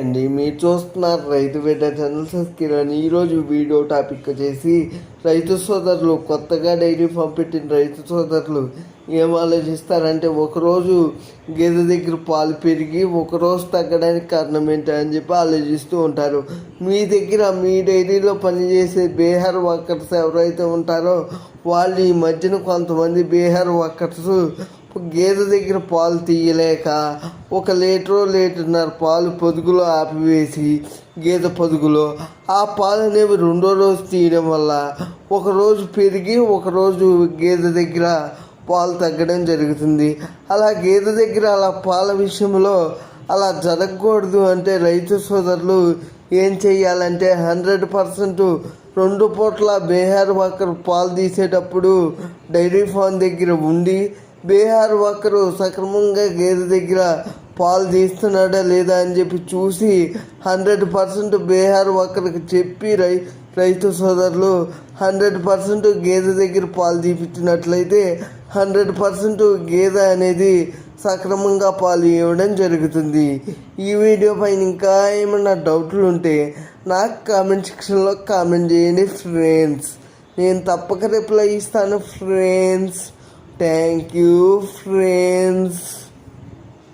అండి. మీరు చూస్తున్నారు రైతు బిడ్డ ఛానల్ సబ్స్క్రైబ్ ఈరోజు వీడియో టాపిక్ వచ్చేసి రైతు సోదరులు కొత్తగా డైరీ ఫామ్ పెట్టిన రైతు సోదరులు ఏం ఆలోచిస్తారంటే ఒకరోజు గేదె దగ్గర పాలు పెరిగి ఒకరోజు తగ్గడానికి కారణం ఏంటి అని చెప్పి ఆలోచిస్తూ ఉంటారు. మీ దగ్గర మీ డైరీలో పనిచేసే బీహార్ వర్కర్స్ ఎవరైతే ఉంటారో వాళ్ళు ఈ మధ్యన కొంతమంది బీహార్ వర్కర్స్ గేదె దగ్గర పాలు తీయలేక ఒక లీటరు లీటర్న్నర పాలు పొదుగులో ఆపివేసి గేదె పొదుగులో ఆ పాలు అనేవి రెండో రోజు తీయడం వల్ల ఒక రోజు పెరిగి ఒకరోజు గేదె దగ్గర పాలు తగ్గడం జరుగుతుంది. అలా గేదె దగ్గర అలా పాల విషయంలో అలా జరగకూడదు అంటే రైతు సోదరులు ఏం చేయాలంటే హండ్రెడ్ పర్సెంట్ రెండు పూట్ల బీహార్ వర్కర్ పాలు తీసేటప్పుడు డైరీ ఫామ్ దగ్గర ఉండి బీహార్ ఒకరు సక్రమంగా గేదె దగ్గర పాలు తీస్తున్నాడా లేదా అని చెప్పి చూసి హండ్రెడ్ పర్సెంట్ బీహార్ ఒకరికి చెప్పి రై రైతు సోదరులు హండ్రెడ్ పర్సెంట్ గేదె దగ్గర పాలు తీపించినట్లయితే హండ్రెడ్ పర్సెంట్ గేదె అనేది సక్రమంగా పాలు ఇవ్వడం జరుగుతుంది. ఈ వీడియో పైన ఇంకా ఏమైనా డౌట్లు ఉంటే నాకు కామెంట్ సెక్షన్లో కామెంట్ చేయండి ఫ్రెండ్స్. నేను తప్పక రిప్లై ఇస్తాను ఫ్రెండ్స్. Thank you, friends.